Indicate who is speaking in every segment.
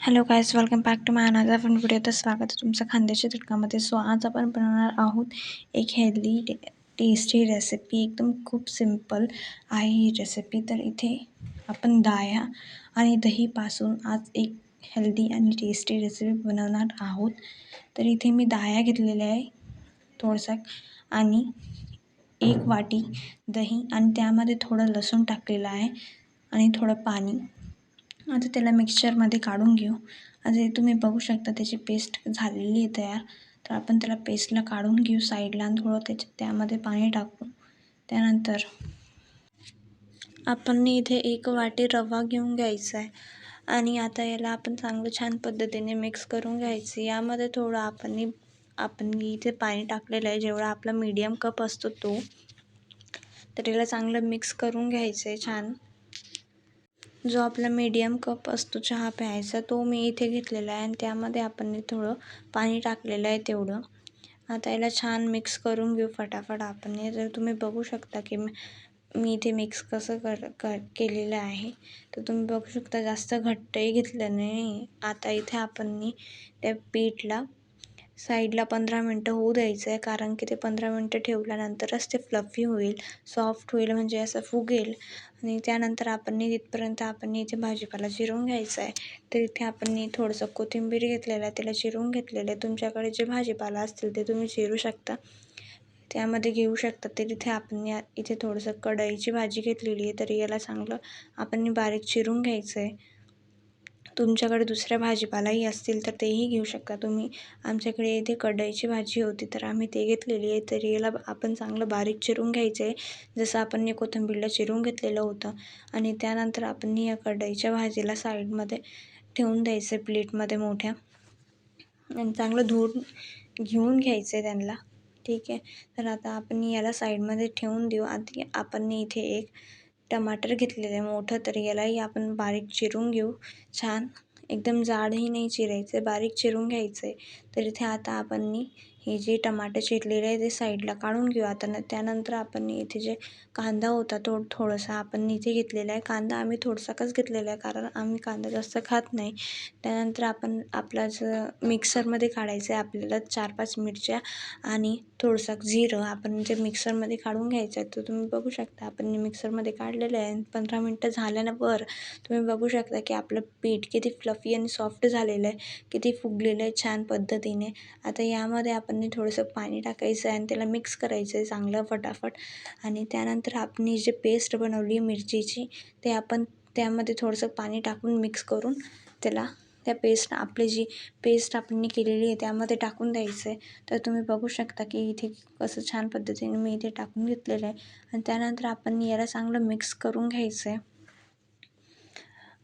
Speaker 1: Hello guys welcome back to my another one video तर स्वागत आहे तुमचं खांद्याच्या तिटकामध्ये सो आज आपण बनवणार आहोत एक हेल्दी टेस्टी रेसिपी एकदम खूप सिंपल आहे ही रेसिपी तर इथे आपण दाया आणि दहीपासून आज एक हेल्दी आणि टेस्टी रेसिपी बनवणार आहोत. तर इथे मी दाया घेतलेल्या आहे थोडंसं आणि एक वाटी दही आणि त्यामध्ये थोडं लसूण टाकलेलं आहे आणि थोडं पाणी. आता त्याला मिक्सचरमध्ये काढून घेऊ. आता तुम्ही बघू शकता त्याची पेस्ट झालेली आहे तयार. तर आपण त्याला पेस्टला काढून घेऊ साईडला आणि थोडं त्याच्या त्यामध्ये पाणी टाकू. त्यानंतर आपण इथे एक वाटी रवा घेऊन घ्यायचा आहे. आणि आता याला आपण चांगलं छान पद्धतीने मिक्स करून घ्यायचं यामध्ये थोडं आपण आपण इथे पाणी टाकलेलं आहे. जेवढा आपला मीडियम कप असतो तो. तर याला चांगलं मिक्स करून घ्यायचं आहे छान. जो आपला मीडियम कप असतो चहा प्यायचा तो मी इथे घेतलेला आहे. आणि त्यामध्ये आपण थोडं पाणी टाकलेलं आहे तेवढं. आता याला छान मिक्स करून घेऊ फटाफट आपण. जर तुम्ही बघू शकता की मी इथे मिक्स कसं कर कर केलेलं आहे. तर तुम्ही बघू शकता जास्त घट्टही घेतलं नाही. आता इथे आपण त्या पीठला साईडला पंधरा मिनटं होऊ द्यायचं आहे कारण की ते पंधरा मिनटं ठेवल्यानंतरच ते फ्लफी होईल सॉफ्ट होईल म्हणजे असं फुगेल. आणि त्यानंतर आपण तिथपर्यंत आपण इथे भाजीपाला चिरून घ्यायचा आहे तर इथे आपण थोडंसं कोथिंबीर घेतलेलं आहे त्याला चिरून घेतलेलं आहे. तुमच्याकडे जे भाजीपाला असतील ते तुम्ही चिरू शकता. त्यामध्ये घेऊ शकता. तर इथे आपण या इथे थोडंसं कढईची भाजी घेतलेली आहे तरी याला चांगलं आपण बारीक चिरून घ्यायचं आहे तुमच्याकडे दुसऱ्या भाजीपालाही असतील तर तेही घेऊ शकता. तुम्ही आमच्याकडे इथे कढईची भाजी होती तर आम्ही ते घेतलेली आहे. तर याला आपण चांगलं बारीक चिरून घ्यायचं आहे. जसं आपण कोथिंबीरला चिरून घेतलेलं होतं. आणि त्यानंतर आपण या कढईच्या भाजीला साईडमध्ये ठेवून द्यायचं आहे प्लेटमध्ये मोठ्या. आणि चांगलं धुवून घेऊन घ्यायचं आहे त्यांना. ठीक आहे. तर आता आपण याला साईडमध्ये ठेवून देऊ. आधी आपण इथे एक टमाटर घेतलेलं आहे. मोठं तर यालाही आपण बारीक चिरून घेऊ. छान. एकदम जाडही नाही चिरायचं. आहे बारीक चिरून घ्यायचं आहे तर इथे आता आपण हे जे टमाटर चिरलेले आहे ते साईडला काढून घेऊ आता न त्यानंतर आपण इथे जे कांदा होता तो थोडासा आपण इथे घेतलेला आहे. कांदा आम्ही थोडसाकच घेतलेला आहे कारण आम्ही कांदा जास्त खात नाही. त्यानंतर आपण आपला जर मिक्सरमध्ये काढायचं आहे आपल्याला चार पाच मिरच्या आणि थोडंसं जिरं आपण जे मिक्सरमध्ये काढून घ्यायचं आहे तर तुम्ही बघू शकता. आपण मिक्सरमध्ये काढलेलं आहे पंधरा मिनटं झाल्यानंतर तुम्ही बघू शकता की आपलं पीठ किती फ्लफी आणि सॉफ्ट झालेलं आहे किती फुगलेलं आहे छान पद्धतीने. आता यामध्ये आपण आपण थोडंसं पाणी टाकायचं आहे आणि त्याला मिक्स करायचं आहे चांगलं फटाफट. आणि त्यानंतर आपण जे पेस्ट बनवली मिरचीची ते आपण त्यामध्ये थोडंसं पाणी टाकून मिक्स करून त्याला त्या पेस्ट आपली जी पेस्ट आपण केलेली आहे त्यामध्ये टाकून द्यायचं आहे. तर तुम्ही बघू शकता की इथे कसं छान पद्धतीने मी इथे टाकून घेतलेलं आहे. आणि त्यानंतर आपण याला चांगलं मिक्स करून घ्यायचं आहे.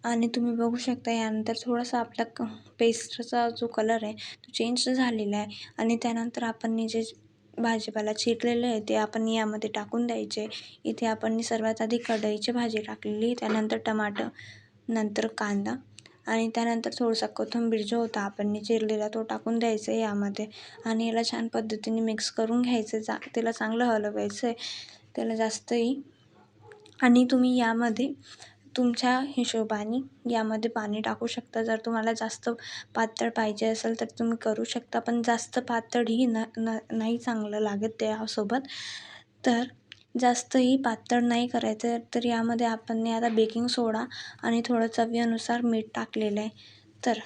Speaker 1: आणि तुम्ही बघू शकता यानंतर थोडासा आपला क पेस्टचा जो कलर आहे तो चेंज झालेला आहे. आणि त्यानंतर आपण जे भाजीपाला चिरलेलं आहे ते आपण यामध्ये टाकून द्यायचे. इथे आपण सर्वात आधी कढईची भाजी टाकलेली त्यानंतर टमाटर नंतर कांदा आणि त्यानंतर थोडासा कोथिंबीर जो होता आपण चिरलेला तो टाकून द्यायचा आहे यामध्ये. आणि याला छान पद्धतीने मिक्स करून घ्यायचं चा त्याला चांगलं हलवायचं आहे. त्याला जास्तही आणि तुम्ही यामध्ये तुमच्या हिशोबाने यामध्ये पाणी टाकू शकता. जर तुम्हाला जास्त पातळ पाहिजे असेल तर तुम्ही करू शकता पण जास्त पातळही न न नाही चांगलं लागत त्यासोबत. तर जास्तही पातळ नाही करायचं तर यामध्ये आपण आता बेकिंग सोडा आणि थोडं चवीनुसार मीठ टाकलेलं आहे. तर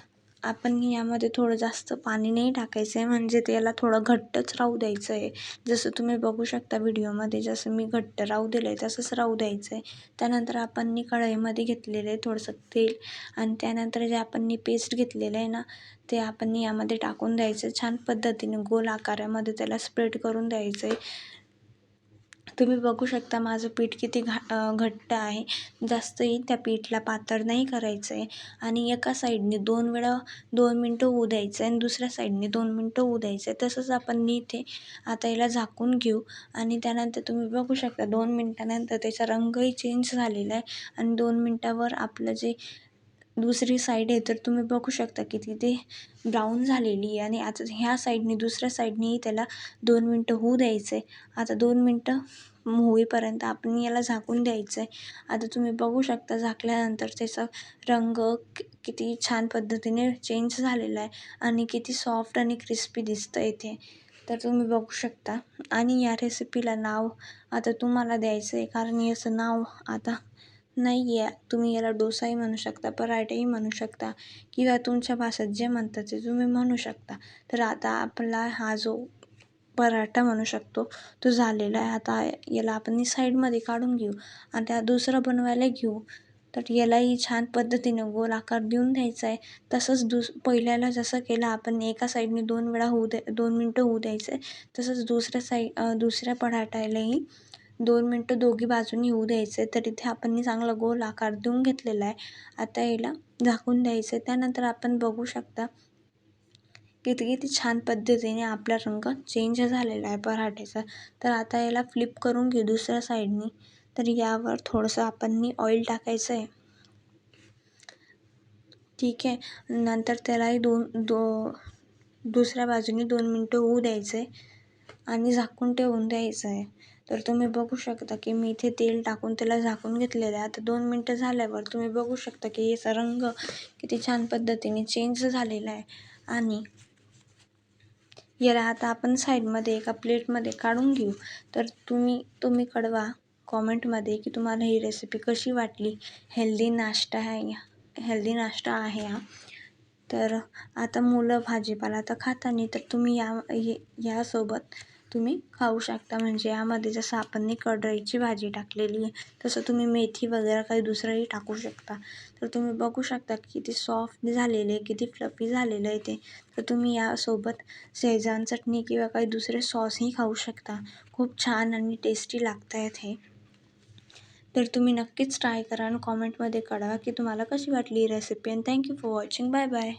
Speaker 1: आपण यामध्ये थोडं जास्त पाणी नाही टाकायचं आहे म्हणजे त्याला थोडं घट्टच राहू द्यायचं आहे जसं तुम्ही बघू शकता व्हिडिओमध्ये जसं मी घट्ट राहू दिलं आहे तसंच राहू द्यायचं आहे त्यानंतर आपण कढईमध्ये घेतलेलं आहे थोडंसं तेल आणि त्यानंतर जे आपण पेस्ट घेतलेलं आहे ना ते आपण यामध्ये टाकून द्यायचं. छान पद्धतीने गोल आकारामध्ये त्याला स्प्रेड करून द्यायचं आहे तुम्ही बघू शकता माझं पीठ किती घा घट्ट आहे. जास्तही त्या पीठला पातळ नाही करायचं आहे आणि एका साईडने दोन वेळा दोन मिनटं होऊ द्यायचं आहे आणि दुसऱ्या साईडने दोन मिनटं होऊ द्यायचं आहे तसंच आपण इथे आता याला झाकून घेऊ. आणि त्यानंतर तुम्ही बघू शकता दोन मिनटानंतर त्याचा रंगही चेंज झालेला आहे. आणि दोन मिनटावर आपलं जे दुसरी साईड आहे तर तुम्ही बघू शकता की तिथे ब्राऊन झालेली आहे आणि आता ह्या साईडने दुसऱ्या साईडनेही त्याला दोन मिनटं होऊ द्यायचं आहे आता दोन मिनटं होईपर्यंत आपण याला झाकून द्यायचं आहे आता तुम्ही बघू शकता झाकल्यानंतर त्याचा रंग किती छान पद्धतीने चेंज झालेला आहे आणि किती सॉफ्ट आणि क्रिस्पी दिसतं इथे. तर तुम्ही बघू शकता. आणि या रेसिपीला नाव आता तुम्हाला द्यायचं आहे कारण याचं नाव आता नाही आहे तुम्ही याला डोसाही म्हणू शकता पराठाही म्हणू शकता किंवा तुमच्या भाषेत जे म्हणतात ते तुम्ही म्हणू शकता. तर आता आपला हा जो पराठा म्हणू शकतो तो झालेला आहे. आता याला आपण साईडमध्ये काढून घेऊ आणि त्या दुसरं बनवायला घेऊ. तर यालाही छान पद्धतीनं गोल आकार देऊन द्यायचा आहे. तसंच दुस पहिल्याला जसं केलं आपण एका साईडने दोन वेळा होऊ द्या दोन मिनटं होऊ द्यायचं. आहे तसंच दुसऱ्या साईड दुसऱ्या पराठ्यालाही दोन मिनटं दोघी बाजूनी होऊ द्यायचं आहे तर इथे आपण चांगला गोल आकार देऊन घेतलेला आहे. आता याला झाकून द्यायचं आहे त्यानंतर आपण बघू शकता किती किती छान पद्धतीने आपला रंग चेंज झालेला आहे पराठ्याचा तर आता याला फ्लिप करून घेऊ दुसऱ्या साईडनी तर यावर थोडंसं आपण ऑइल टाकायचं आहे ठीक आहे. नंतर त्यालाही दोन दो दुसऱ्या बाजूनी दोन मिनटं होऊ द्यायचं आहे आणि झाकून ठेवून द्यायचं आहे तर तुम्ही बघू शकता की मी इथे तेल टाकून त्याला झाकून घेतलेलं आहे. आता दोन मिनटं झाल्यावर तुम्ही बघू शकता की याचा रंग किती छान पद्धतीने चेंज झालेला आहे. आणि याला आता आपण साईडमध्ये एका प्लेटमध्ये काढून घेऊ. तर तुम्ही तुम्ही कळवा कॉमेंटमध्ये की तुम्हाला ही रेसिपी कशी वाटली? हेल्दी नाश्ता आहे हेल्दी नाश्ता आहे हा. तर आता मुलं भाजीपाला तर खातानी नाही तर तुम्ही या यासोबत तुम्ही खाऊ शकता. म्हणजे यामध्ये जसं आपण कढईची भाजी टाकलेली आहे तसं तुम्ही मेथी वगैरे काही दुसरंही टाकू शकता. तर तुम्ही बघू शकता किती सॉफ्ट झालेले किती फ्लफी झालेलं आहे ते. तर तुम्ही यासोबत शेजान चटणी किंवा काही दुसरे सॉसही खाऊ शकता. खूप छान आणि टेस्टी लागत आहेत हे. तर तुम्ही नक्कीच ट्राय करा आणि कॉमेंटमध्ये कळवा की तुम्हाला कशी वाटली ही recipe and thank you for watching bye bye